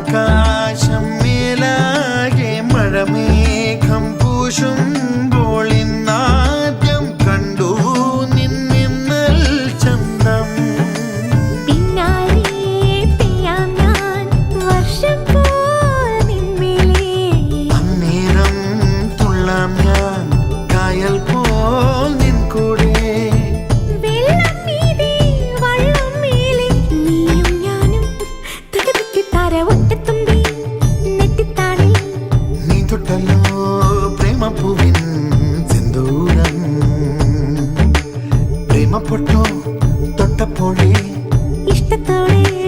maca. పెంతుటలో ప్రేమ పువిన్ సింధూరం ప్రేమ పొట్టు తొట్టపోడే ఇష్టతోడే